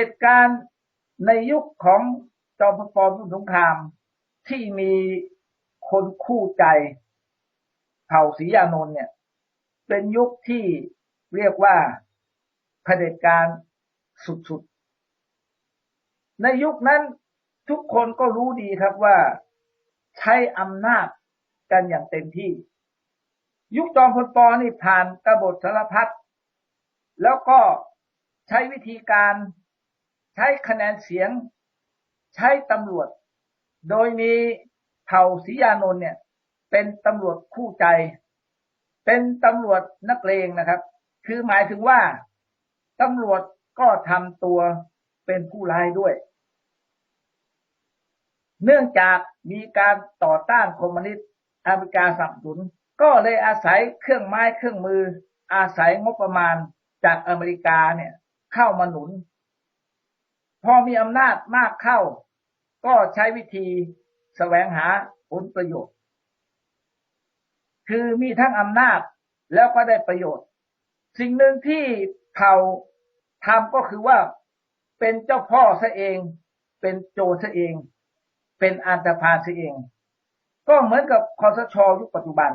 เหตุการณ์ในยุคของจอมพลปรุ่นสงครามที่มีคนคู่ใจเผ่าศรียานนท์เนี่ย เป็นยุคที่เรียกว่าเผด็จการสุดๆ ในยุคนั้นทุกคนก็รู้ดีครับว่าใช้อำนาจกันอย่างเต็มที่ ยุคจอมพลปนี่ผ่านกบฏสารพัดแล้วก็ใช้วิธีการ ใช้คะแนนเสียง ใช้ตำรวจ โดยมีเผ่าศรียานนท์เนี่ย เป็นตำรวจคู่ใจ เป็นตำรวจนักเลงนะครับ คือหมายถึงว่าตำรวจก็ทำตัวเป็นผู้ร้ายด้วย เนื่องจากมีการต่อต้านคอมมิวนิสต์อเมริกาสนับสนุนก็เลยอาศัยเครื่องไม้เครื่องมือ อาศัยงบประมาณจากอเมริกาเนี่ย เข้ามาหนุน พอมีอำนาจมากเข้า ก็ใช้วิธีแสวงหาผลประโยชน์ คือมีทั้งอำนาจแล้วก็ได้ประโยชน์ สิ่งหนึ่งที่เผ่าทำก็คือว่าเป็นเจ้าพ่อซะเอง เป็นโจซะเอง เป็นอันตรพาซะเอง ก็เหมือนกับคอสชยุคปัจจุบัน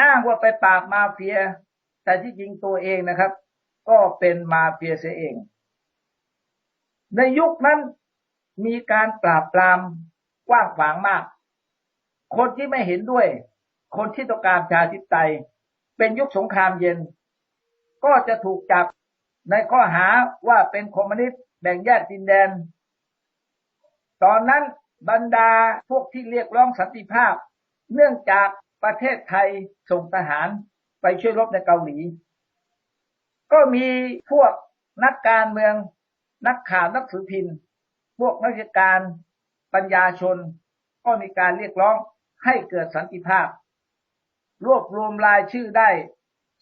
อ้างว่าไปปราบมาเฟีย แต่ที่จริงตัวเองนะครับ ก็เป็นมาเฟียเสียเอง ในยุคนั้นมีการปราบปรามกว้างขวางมาก คนที่ไม่เห็นด้วย คนที่ต้องการชาธิไตย เป็นยุคสงครามเย็น ก็จะถูกจับในข้อหาว่าเป็นคอมมิวนิสต์แบ่งแยกดินแดน ตอนนั้นบรรดาพวกที่เรียกร้องสันติภาพ เนื่องจากประเทศไทยส่งทหารไปช่วยรบในเกาหลี ก็มีพวกนักการเมือง นักข่าวนักสือพิมพ์ พวกนักการปัญญาชน ก็มีการเรียกร้องให้เกิดสันติภาพ รวบรวมรายชื่อได้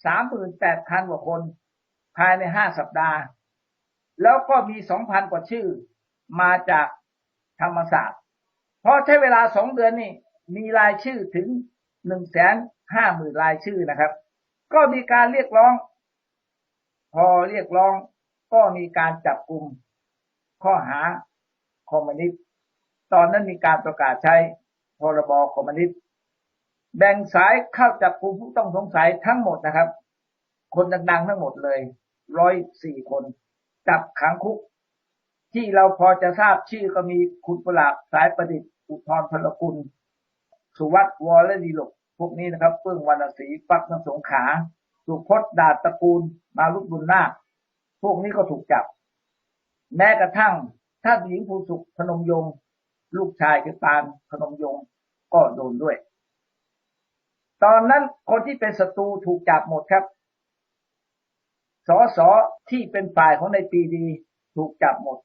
สามหมื่นแปดพันกว่าคน ภายในห้าสัปดาห์ แล้วก็มีสองพันกว่าชื่อ มาจากธรรมศาสตร์ เพราะใช้เวลาสองเดือนนี่มีรายชื่อถึงหนึ่งแสนห้าหมื่นรายชื่อนะครับ ก็มีการเรียกร้อง พอเรียกร้อง ก็มีการจับกลุ่มข้อหาคอมมิวนิสต์ตอนนั้นมีการประกาศใช้พรบคอมมิวนิสต์แบ่งสายเข้าจับกลุ่มผู้ต้องสงสัยทั้งหมดนะครับ คนดังๆทั้งหมดเลยร้อยสี่คน จับขังคุก ที่เราพอจะทราบชื่อก็มีคุณประหลาดสายประดิษฐ์อุทธรพลกุล สุวัตวอลและดีหลกพวกนี้นะครับเปื้องวรรณศรีปักน้ำสงขา สุพจน์ดาตตระกูล มาลุกบุญนาค พวกนี้ก็ถูกจับ แม้กระทั่งท่านหญิงภูสุขพนมยงค์ลูกชายคือปานพนมยงค์ก็โดนด้วย ตอนนั้นคนที่เป็นศัตรูถูกจับหมดครับสอสอที่เป็นฝ่ายของในปีดีถูกจับหมด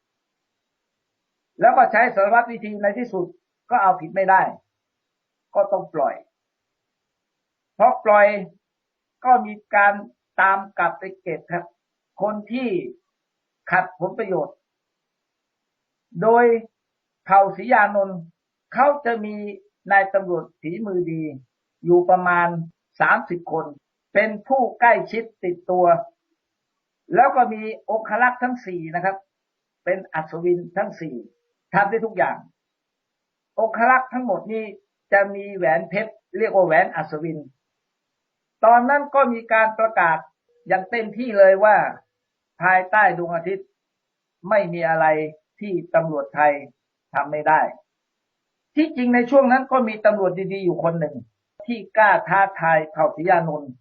แล้วก็ใช้สารพัดวิธีในที่สุดก็เอาผิดไม่ได้ ก็ต้องปล่อยเพราะปล่อยก็มีการตามกลับไปเก็บครับ คนที่ขัดผลประโยชน์ โดยเผ่าศรียานนท์เขาจะมีนายตำรวจฝีมือดี อยู่ประมาณสามสิบคน เป็นผู้ใกล้ชิดติดตัว แล้วก็มีองคลักษ์ทั้งสี่นะครับ เป็นอัศวินทั้งสี่ทำได้ทุกอย่าง องคลักษ์ทั้งหมดนี้จะมีแหวนเพชรเรียกว่าแหวนอัศวิน ตอนนั้นก็มีการประกาศอย่างเต็มที่เลยว่า ภายใต้ดวงอาทิตย์ ไม่มีอะไรที่ตำรวจไทยทำไม่ได้ ที่จริงในช่วงนั้นก็มีตำรวจดีๆอยู่คนหนึ่ง ที่กล้าท้าทายเผ่าปิยานนท์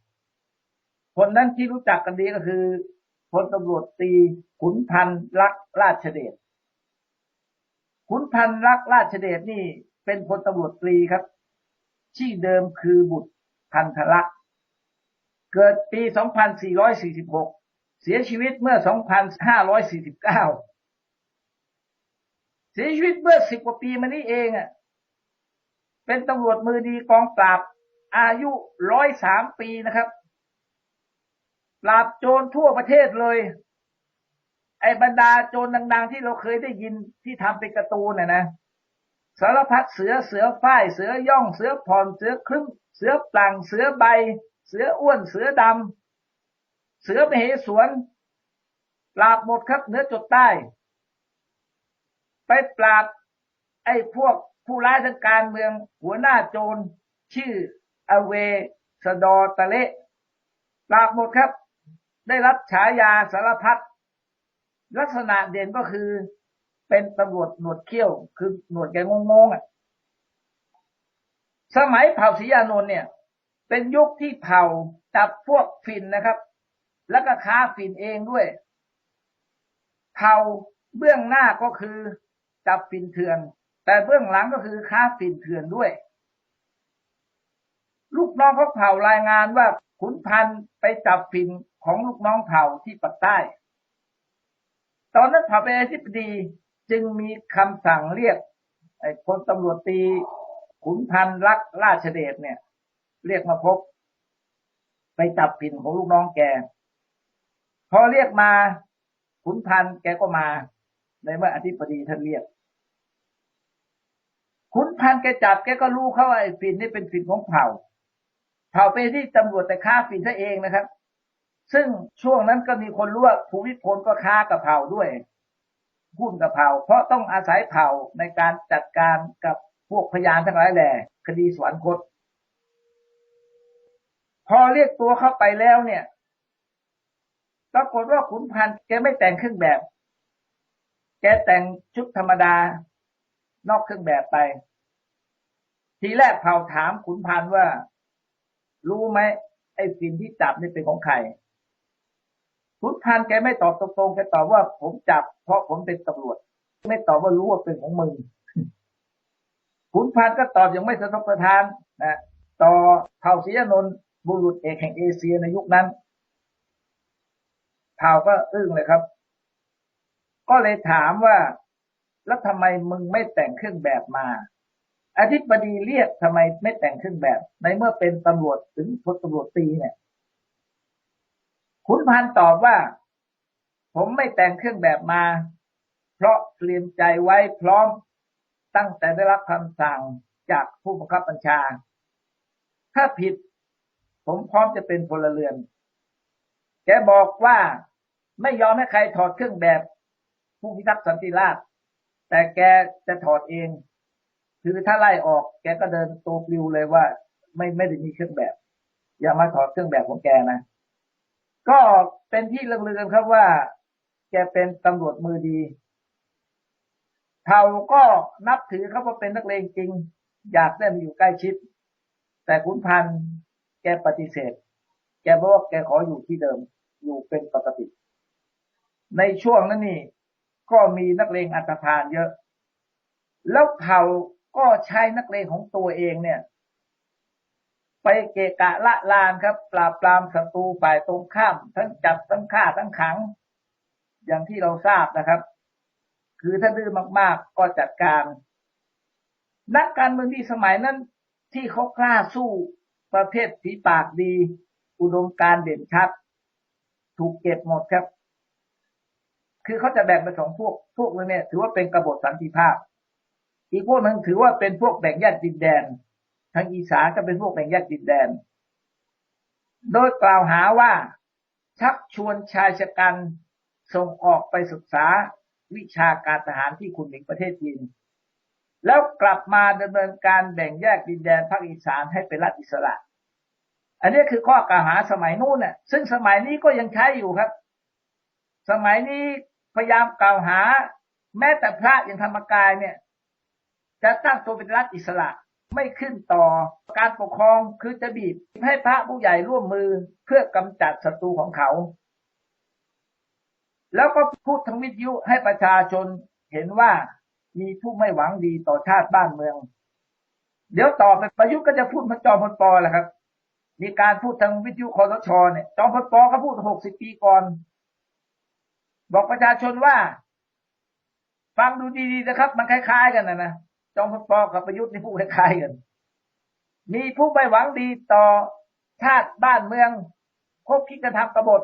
คนนั้นที่รู้จักกันดีก็คือพลตำรวจตีขุนพันธ์รักราชเดชขุนพันธ์รักราชเดชนี่เป็นพลตำรวจตรีครับ ชื่อเดิมคือบุตรพันธลักษ์เกิดปี 2446 เสียชีวิตเมื่อ 2549 เสียชีวิตเมื่อสิบกว่าปีมานี้เองอะ เป็นตำรวจมือดีกองปราบ อายุร้อยสามปีนะครับ ปราบโจรทั่วประเทศเลย ไอ้บรรดาโจรดัง ๆ ที่เราเคยได้ยินที่ทำเป็นการ์ตูนน่ะนะสารพัดเสือเสือฝ้ายเสือย่องเสือผ่อนเสือครึ่งเสือปลังเสือใบ เสืออ้วนเสือดำ เสือมเหสวน ปราบหมดครับเหนือจดใต้ ไปปราบไอ้พวกผู้ร้ายทางการเมือง หัวหน้าโจร ชื่ออเวสดอตะเละปราบหมดครับ ได้รับฉายาสารพัดลักษณะเด่นก็คือ เป็นตำรวจหนวดเขี้ยว คือหนวดแกงงงอะสมัยเผ่าศรียานนท์เนี่ย เป็นยุคที่เผ่าจับพวกฝิ่นนะครับ แล้วก็ค้าฝิ่นเองด้วยเผาเบื้องหน้าก็คือจับฝิ่นเถื่อน แต่เบื้องหลังก็คือค้าฝิ่นเถื่อนด้วย ลูกน้องของเผ่ารายงานว่าขุนพันธ์ไปจับฝิ่นของลูกน้องเผ่าที่ปักใต้ ตอนนั้นเผ่าเป็นอธิบดีจึงมีคำสั่งเรียกไอ้พลตำรวจตี ขุนพันธ์รักราชเดชเนี่ย เรียกมาพบ ไปจับผินของลูกน้องแก พอเรียกมาขุนพันธ์แกก็มา ในเมื่ออธิบดีท่านเรียกขุนพันธ์แกจับแกก็รู้เขาว่าไอ้ฝิ่นนี่เป็นฝิ่นของเผ่า เผ่าเป็นที่ตำรวจแต่ค้าฝิ่นซะเองนะครับ ซึ่งช่วงนั้นก็มีคนรู้ว่าภูมิพลก็ค้ากับเผ่าด้วยหุ้นกับเผ่า เพราะต้องอาศัยเผ่าในการจัดการกับพวกพยานทั้งหลายแหล่คดีสวนคต พอเรียกตัวเข้าไปแล้วเนี่ยากฏว่าขุนพันธ์แกไม่แต่งเครื่องแบบ แกแต่งชุดธรรมดานอกเครื่องแบบไป ทีแรกเผ่าถามขุนพันธ์ว่า รู้ไหมไอ้ฟินที่จับนี่เป็นของใครขุนพันธ์แกไม่ตอบตรงๆแกตอบว่าผมจับ เพราะผมเป็นตำรวจ ไม่ตอบว่ารู้ว่าเป็นของมึงขุนพันธ์ก็ตอบอย่างไม่สะทกสะท้านนะต่อเผ่าศรีอนนท์บุรุษเอกแห่งเอเชียในยุคนั้น เผ่าก็อึ้งเลยครับ ก็เลยถามว่า แล้วทำไมมึงไม่แต่งเครื่องแบบมาอธิบดีเรียกทำไมไม่แต่งเครื่องแบบ ในเมื่อเป็นตำรวจถึงพลตำรวจตีเนี่ยขุนพันตอบว่า ผมไม่แต่งเครื่องแบบมา เพราะเตรียมใจไว้พร้อมตั้งแต่ได้รับคำสั่งจากผู้บังคับบัญชา ถ้าผิด ผมพร้อมจะเป็นพลเรือน แกบอกว่าไม่ยอมให้ใครถอดเครื่องแบบผู้พิทักษ์สันติราษฎร์แต่แกจะถอดเอง คือถ้าไล่ออก แกก็เดินตัวปลิวเลยว่า ไม่ไม่ได้มีเครื่องแบบ อย่ามาถอดเครื่องแบบของแกนะ ก็เป็นที่เลือกันครับว่า แกเป็นตำรวจมือดีเผ่าก็นับถือเขาว่าเป็นนักเลงจริง อยากได้มาอยู่ใกล้ชิด แต่ขุนพันธ์แกปฏิเสธ บอกว่าแกขออยู่ที่เดิม อยู่เป็นปกติ ในช่วงนั้นนี่ก็มีนักเลงอัตภานเยอะ แล้วเผ่าก็ใช้นักเลงของตัวเองเนี่ย ไปเกะกะละลานครับ ปราบปรามศัตรูฝ่ายตรงข้าม ทั้งจับทั้งฆ่าทั้งขัง อย่างที่เราทราบนะครับ คือถ้าดื้อมาก ๆ ก็จัดการ นักการเมืองที่สมัยนั้นที่เขากล้าสู้ประเภทผีปากดี อุดมการเด่นชัด ถูกเก็บหมดครับ คือเขาจะแบ่งเป็นสองพวก พวกนึงเนี่ย ถือว่าเป็นกบฏสันติภาพ อีกพวกนึงถือว่าเป็นพวกแบ่งแยกดินแดนทางอีสานก็เป็นพวกแบ่งแยกดินแดน โดยกล่าวหาว่าชักชวนชายชะกันส่งออกไปศึกษาวิชาการทหารที่คุณหมิงประเทศจีนแล้วกลับมาดำเนินการแบ่งแยกดินแดนภาคอีสานให้เป็นรัฐอิสระ อันนี้คือข้อกล่าวหาสมัยนู้นเนี่ยซึ่งสมัยนี้ก็ยังใช้อยู่ครับ สมัยนี้พยายามกล่าวหา แม้แต่พระอย่างธรรมกายเนี่ย จะตั้งตัวเป็นรัฐอิสระไม่ขึ้นต่อการปกครองคือจะบีบให้พระผู้ใหญ่ร่วมมือเพื่อกำจัดศัตรูของเขา แล้วก็พูดทางวิทยุให้ประชาชนเห็นว่ามีผู้ไม่หวังดีต่อชาติบ้านเมือง เดี๋ยวต่อไปประยุทธ์ก็จะพูดมาจอมพลปอแหละครับ มีการพูดทางวิทยุคอสชเนี่ยจอมพลปอเขาพูดหกสิบปีก่อน บอกประชาชนว่า ฟังดูดีๆนะครับ มันคล้ายๆกันนะนะจอมพลปกับประยุทธ์นี่พูดคล้ายๆกัน มีผู้ไม่หวังดีต่อชาติบ้านเมืองคบคิดกระทำกบฏ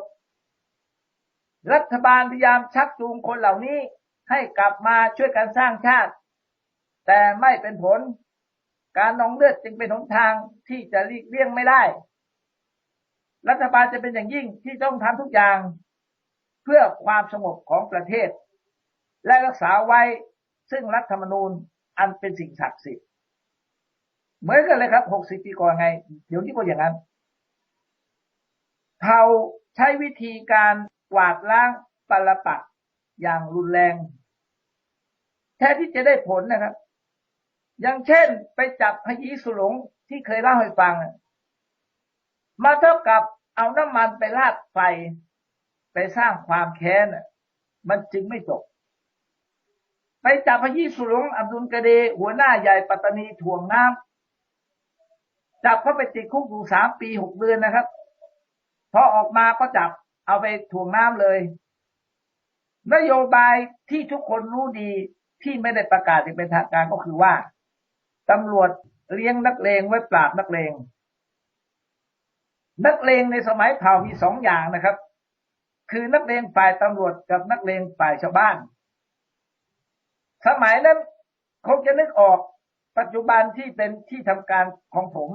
รัฐบาลพยายามชักจูงคนเหล่านี้ให้กลับมาช่วยกันสร้างชาติ แต่ไม่เป็นผล การนองเลือดจึงเป็นหนทางที่จะลีกเลี่ยงไม่ได้ รัฐบาลจะเป็นอย่างยิ่งที่ต้องทำทุกอย่างเพื่อความสงบของประเทศ และรักษาไว้ซึ่งรัฐธรรมนูญอันเป็นสิ่งศักดิ์สิทธิ์เหมือนกันเลยครับหกสิบปีก่อนไง เดี๋ยวนี้ก็อย่างนั้น เขาใช้วิธีการกวาดล้างปรปักอย่างรุนแรง แท้ที่จะได้ผลนะครับ อย่างเช่นไปจับพยีสุหลงที่เคยเล่าให้ฟัง มาเท่ากับเอาน้ำมันไปราดไฟ ไปสร้างความแค้นมันจึงไม่จบ ไปจับพยีสุหลงอับดุลกะเด หัวหน้าใหญ่ปัตตานีถ่วงน้ำจับเขาไปติดคุกอยู่สามปีหกเดือนนะครับพอออกมาก็จับเอาไปถ่วงน้ำเลย นโยบายที่ทุกคนรู้ดีที่ไม่ได้ประกาศอย่างเป็นทางการก็คือว่า ตำรวจเลี้ยงนักเลงไว้ปราบนักเลง นักเลงในสมัยเผ่ามีสองอย่างนะครับ คือนักเลงฝ่ายตำรวจกับนักเลงฝ่ายชาวบ้าน สมัยนั้นคงจะนึกออกปัจจุบันที่เป็นที่ทำการของผม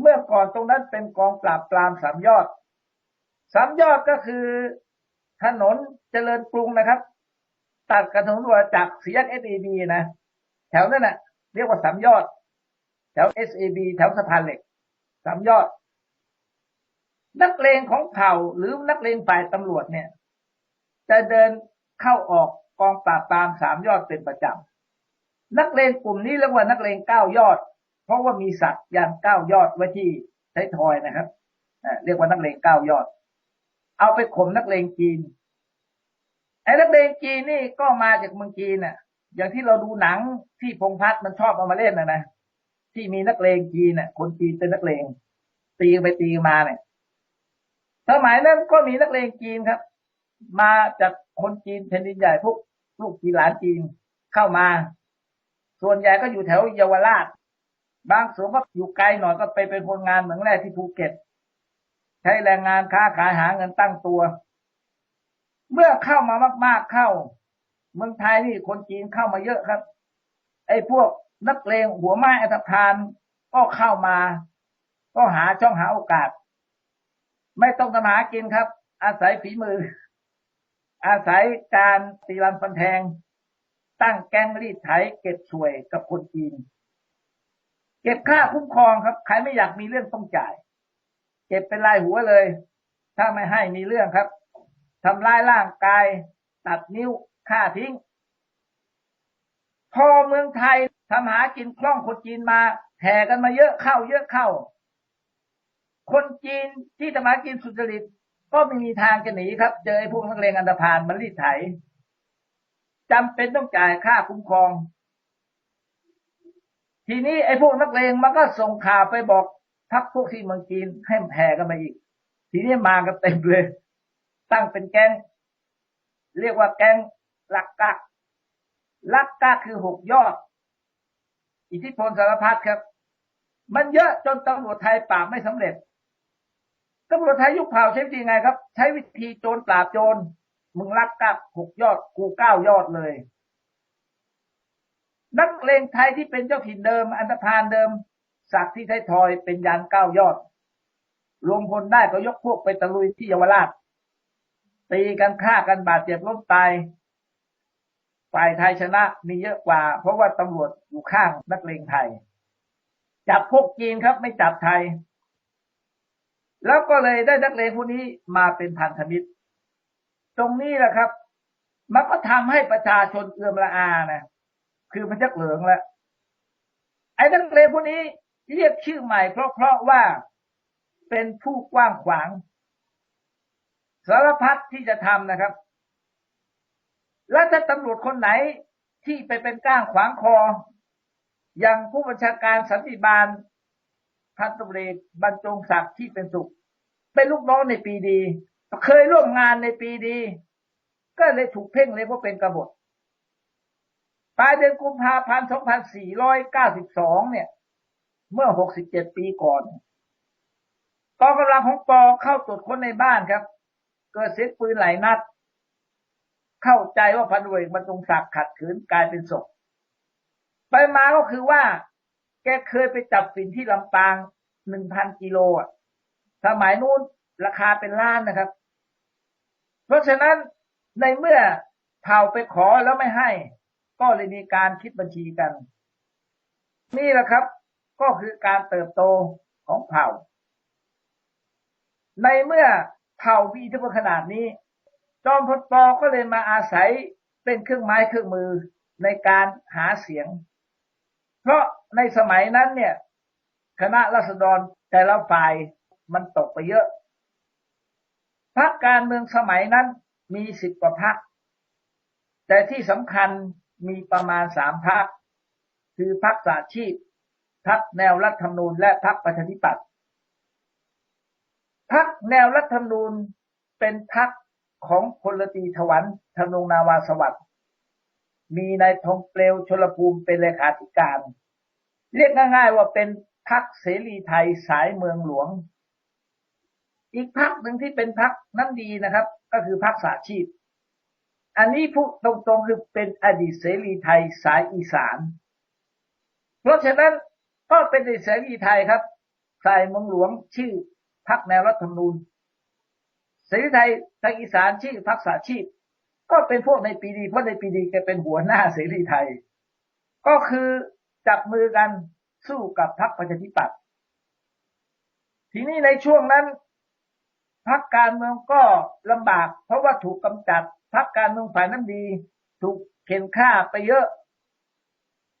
เมื่อก่อนตรงนั้นเป็นกองปราบปรามสามยอดสามยอดก็คือถนนเจริญกรุงนะครับ ตัดกับถนนวัวจากเสียกเอสเอบีนะ แถวนั้นนะ่ะ เรียกว่าสามยอด แถวเอสเอบีแถวสะพานเหล็กสามยอด นักเลงของเผ่าหรือนักเลงฝ่ายตำรวจเนี่ย จะเดินเข้าออกกองปราบปรามสามยอดเป็นประจำนักเลงกลุ่มนี้เรียกว่านักเลงเก้ายอด เพราะว่ามีสัตว์ยันเก้ายอดไว้ที่ใช้ทอยนะครับเรียกว่านักเลงเก้ายอด เอาไปข่มนักเลงจีนไอ้นักเลงจีนนี่ก็มาจากเมืองจีนน่ะ อย่างที่เราดูหนังที่พงพัฒน์มันชอบเอามาเล่นนะนะที่มีนักเลงจีนน่ะ คนจีนเป็นนักเลง ตีไปตีมาเนี่ยสมัยนั้นก็มีนักเลงจีนครับ มาจากคนจีนแผ่นดินใหญ่พวกลูกจีนหลานจีนเข้ามา ส่วนใหญ่ก็อยู่แถวเยาวราช บางส่วนก็อยู่ไกลหน่อยก็ไปเป็นคนงานเหมืองแร่ที่ภูเก็ต ใช้แรงงานค้าขายหาเงินตั้งตัว เมื่อเข้ามามาก ๆเข้า เมืองไทยนี่คนจีนเข้ามาเยอะครับ ไอ้พวกนักเลงหัวไม้อัตพานก็เข้ามา ก็หาช่องหาโอกาส ไม่ต้องทำหากินครับ อาศัยฝีมือ อาศัยการตีรันฟันแทง ตั้งแก๊งรีดไถเก็บสวยกับคนจีน เก็บค่าคุ้มครองครับ ใครไม่อยากมีเรื่องต้องจ่าย เก็บเป็นรายหัวเลย ถ้าไม่ให้มีเรื่องครับทำลายร่างกาย ตัดนิ้ว ฆ่าทิ้ง พอเมืองไทยทำหากินคล่องคนจีนมาแห่กันมาเยอะเข้า เยอะเข้า คนจีนที่ทำหากินสุจริต ก็ไม่มีทางจะหนีครับ เจอไอ้พวกนักเลงอันดพานมันรีดไถจำเป็นต้องจ่ายค่าคุ้มครอง ทีนี้ไอ้พวกนักเลงมันก็ส่งข่าวไปบอกพักพวกที่เมืองจีนให้แห่กันมาอีก ทีนี้มากันเต็มเลย ตั้งเป็นแก๊งเรียกว่าแก๊ง ลักกะลักกะคือหกยอด อิทธิพลสารพัดครับ มันเยอะจนตำรวจไทยปราบไม่สำเร็จตำรวจไทยยุคเผาใช้วิธีไงครับ ใช้วิธีโจรปราบโจรมึงลักกะหกยอด กูเก้ายอดเลย นักเลงไทยที่เป็นเจ้าถิ่นเดิม อันธพาลเดิมสักที่ไทยทอยเป็นยันเก้ายอดรวมพลได้ก็ยกพวกไปตะลุยที่เยาวราชตีกันฆ่ากันบาดเจ็บล้มตาย ฝ่ายไทยชนะมีเยอะกว่า เพราะว่าตำรวจอยู่ข้างนักเลงไทย จับพวกจีนครับไม่จับไทย แล้วก็เลยได้นักเลงพวกนี้มาเป็นพันธมิตร ตรงนี้แหละครับ มันก็ทำให้ประชาชนเอื้อมละอานะคือมันจะเหลืองแล้วไอ้นักเลงพวกนี้เรียกชื่อใหม่ เพราะเพราะว่าเป็นผู้กว้างขวาง สารพัดที่จะทำนะครับ แล้วถ้าตำรวจคนไหนที่ไปเป็นก้างขวางคอ อย่างผู้บัญชาการสันติบาลพันตำรวจบรรจงศักดิ์ที่เป็นสุข เป็นลูกน้องในปีดี เคยร่วมงานในปีดี ก็เลยถูกเพ่งเลยว่าเป็นกบฏปลายเดือนกุมภาพันธ์ 2492 เนี่ย เมื่อ 67 ปีก่อนกองกำลังของปอเข้าตรวจค้นในบ้านครับ เกิดเสียงปืนหลายนัด เข้าใจว่าพันเวกบรรงศักขัดขืนกลายเป็นศพไปมาก็คือว่า แกเคยไปจับฝิ่นที่ลำปาง1,000กิโลอะสมัยนู้นราคาเป็นล้านนะครับ เพราะฉะนั้นในเมื่อเผ่าไปขอแล้วไม่ให้ ก็เลยมีการคิดบัญชีกัน นี่แหละครับ ก็คือการเติบโตของเผ่า ในเมื่อเผ่ามีอิทธิพลขนาดนี้ จอมพลปอก็เลยมาอาศัยเป็นเครื่องไม้เครื่องมือในการหาเสียง เพราะในสมัยนั้นเนี่ย คณะรัษฎรแต่ละฝ่ายมันตกไปเยอะพรรคการเมืองสมัยนั้นมีสิบกว่าพรรคแต่ที่สำคัญมีประมาณสามพรรคคือพรรคสาชีพพรรคแนวรัฐธรรมนูญและพรรคประชาธิปัตย์พรรคแนวรัฐธรรมนูญเป็นพรรค ของพลตีถวันธนงนาวาสวัสดิ์มีนายทองเปลวชลภูมิเป็นเลขาธิการ เรียกง่าย ๆ ว่าเป็นพรรคเสรีไทยสายเมืองหลวง อีกพรรคหนึ่งที่เป็นพรรคนั้นดีนะครับ ก็คือพรรคสาชีพ อันนี้พูดตรงๆคือเป็นอดีตเสรีไทยสายอีสาน เพราะฉะนั้นก็เป็นอดีตเสรีไทยครับสายเมืองหลวงชื่อพรรคแนวรัฐธรรมนูญ เสรีไทยทางอีสานชื่อพรรคสาชีพ ก็เป็นพวกในปีดีเพราะในปีดีแกเป็นหัวหน้าเสรีไทย ก็คือจับมือกันสู้กับพรรคประชาธิปัตย์ทีนี้ในช่วงนั้นพรรคการเมืองก็ลำบาก เพราะว่าถูกกำจัดพรรคการเมืองฝ่ายน้ำดี ถูกเข็นฆ่าไปเยอะ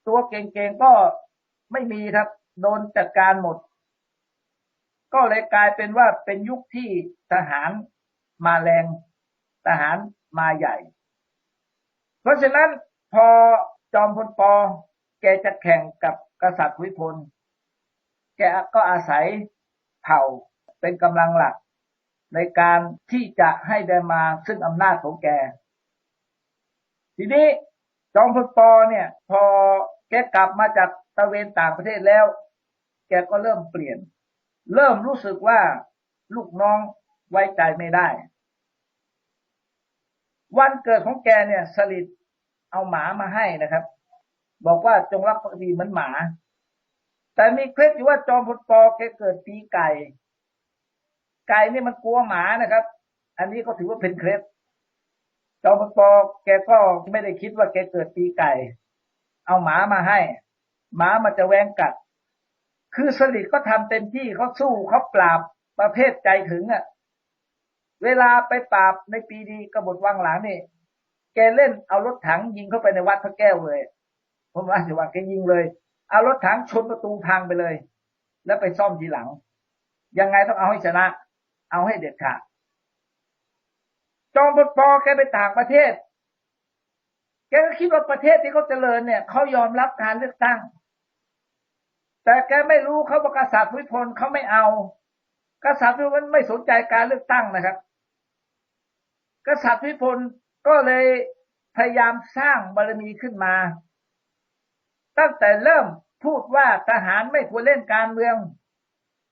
ตัวเก่งๆก็ไม่มีครับ โดนจัดการหมด ก็เลยกลายเป็นว่าเป็นยุคที่ทหาร มาแรงทหารมาใหญ่ เพราะฉะนั้นพอจอมพลปอแกจะแข่งกับกษัตริย์ภูมิพล แกก็อาศัยเผ่าเป็นกำลังหลัก ในการที่จะให้ได้มาซึ่งอำนาจของแก ทีนี้จอมพลปอเนี่ย พอแกกลับมาจากตะเวนต่างประเทศแล้ว แกก็เริ่มเปลี่ยน เริ่มรู้สึกว่าลูกน้องไว้ใจไม่ได้ วันเกิดของแกเนี่ยสลิดเอาหมามาให้นะครับ บอกว่าจงรักภักดีเหมือนหมา แต่มีเคล็ดอยู่ว่าจอมพลปอแกเกิดปีไก่ ไก่นี่มันกลัวหมานะครับ อันนี้ก็ถือว่าเป็นเคล็ดจอมพลปอแกก็ไม่ได้คิดว่าแกเกิดปีไก่ เอาหมามาให้ หมามันจะแวงกัด คือสลิดก็ทำเต็มที่เขาสู้เขาปราบประเภทใจถึงอะ่ะ เวลาไปปราบในปีดีกบฏวังหลังนี่ แกเล่นเอารถถังยิงเข้าไปในวัดพระแก้วเลยผมราชวังแกยิงเลย เอารถถังชนประตูพังไปเลย แล้วไปซ่อมทีหลัง ยังไงต้องเอาให้ชนะ เอาให้เด็ดขาดจอมพลปอแกไปต่างประเทศ แกก็คิดว่าประเทศที่เขาเจริญเนี่ยเขายอมรับการเลือกตั้ง แต่แกไม่รู้เขาประกาศภูมิพลเขาไม่เอากษัตริย์ภูมิพลไม่สนใจการเลือกตั้งนะครับ กษัตริย์ภูมิพลก็เลยพยายามสร้างบารมีขึ้นมา ตั้งแต่เริ่มพูดว่าทหารไม่ควรเล่นการเมือง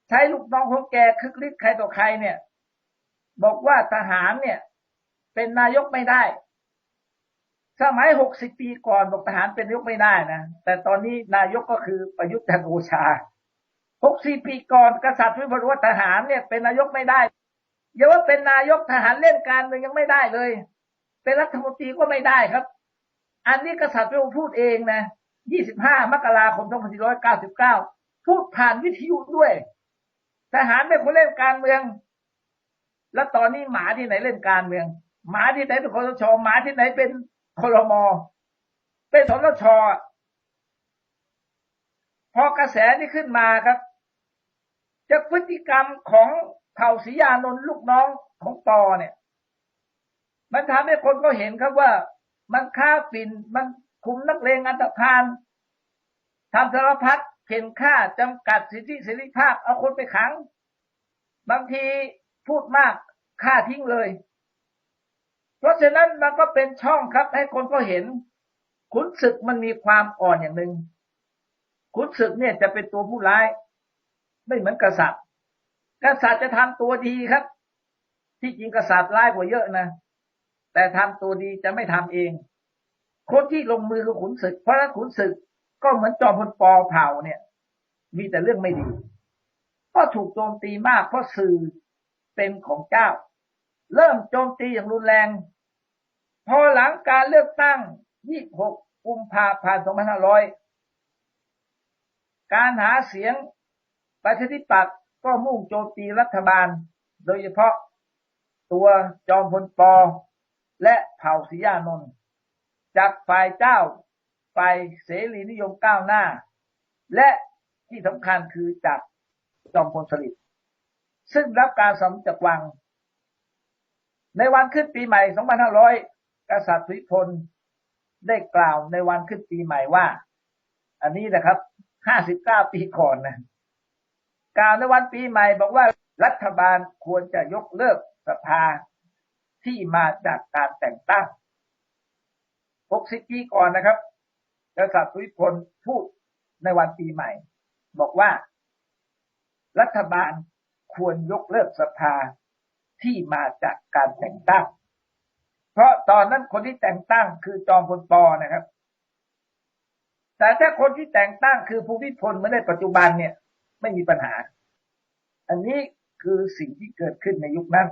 ใช้ลูกน้องของแกคึกฤทธิ์ใครต่อใครเนี่ย บอกว่าทหารเนี่ย เป็นนายกไม่ได้ สมัยหกสิบปีก่อนบอกทหารเป็นนายกไม่ได้นะแต่ตอนนี้นายกก็คือประยุทธ์จันโอชาหกสี่ปีก่อนกษัตริย์วิพากว่าทหารเนี่ย เป็นนายกไม่ได้ อย่าว่าเป็นนายกทหารเล่นการเมืองยังไม่ได้เลย เป็นรัฐมนตรีก็ไม่ได้ครับ อันนี้กษัตริย์วิพูดเองนะ 25 มกราคม 2499 พูดผ่านวิทยุด้วย ทหารเป็นคนเล่นการเมือง แล้วตอนนี้หมาที่ไหนเล่นการเมือง หมาที่ไหนเป็นคอสชหมาที่ไหนเป็นคลมเป็นสนชพอกระแสที่ขึ้นมาครับ จากพฤติกรรมของเผ่าศรียานนท์ลูกน้องของปอเนี่ย มันทำให้คนก็เห็นครับว่า มันฆ่าฝิ่นมันคุมนักเลงอันตรพานทำสารพัดเข็นฆ่าจำกัดสิทธิเสรีภาพ เอาคนไปขัง บางทีพูดมากฆ่าทิ้งเลย เพราะฉะนั้นมันก็เป็นช่องครับ ให้คนก็เห็น ขุนศึกมันมีความอ่อนอย่างหนึ่งขุนศึกเนี่ยจะเป็นตัวผู้ร้าย ไม่เหมือนกษัตริย์กษัตริย์จะทำตัวดีครับ ที่จริงกษัตริย์ร้ายกว่าเยอะนะ แต่ทำตัวดีจะไม่ทำเอง คนที่ลงมือคือขุนศึก เพราะฉะนั้นขุนศึกก็เหมือนจอมพลปอเผ่าเนี่ย มีแต่เรื่องไม่ดีก็ถูกโจมตีมากเพราะสื่อเป็นของเจ้า เริ่มโจมตีอย่างรุนแรง พอหลังการเลือกตั้ง 26 กุมภาพันธ์ 2500 การหาเสียง ประชาธิปัตย์ก็มุ่งโจมตีรัฐบาล โดยเฉพาะตัวจอมพลปอและเผ่าศรียานนท์จากฝ่ายเจ้าฝ่ายเสรีนิยมก้าวหน้า และที่สำคัญคือจากจอมพลสฤษดิ์ซึ่งรับการสนับสนุนจากวัง ในวันขึ้นปีใหม่ 2500 กษัตริย์สุริพลได้กล่าวในวันขึ้นปีใหม่ว่า อันนี้นะครับ 59 ปีก่อนนะ กล่าวในวันปีใหม่บอกว่ารัฐบาลควรจะยกเลิกสภาที่มาจากการแต่งตั้ง60ปีก่อนนะครับกษัตริย์สุริพลพูดในวันปีใหม่ บอกว่า รัฐบาลควรยกเลิกสภาที่มาจากการแต่งตั้ง เพราะตอนนั้นคนที่แต่งตั้งคือจอมพลปอนะครับ แต่ถ้าคนที่แต่งตั้งคือภูมิพลเหมือนในปัจจุบันเนี่ย ไม่มีปัญหา อันนี้คือสิ่งที่เกิดขึ้นในยุคนั้น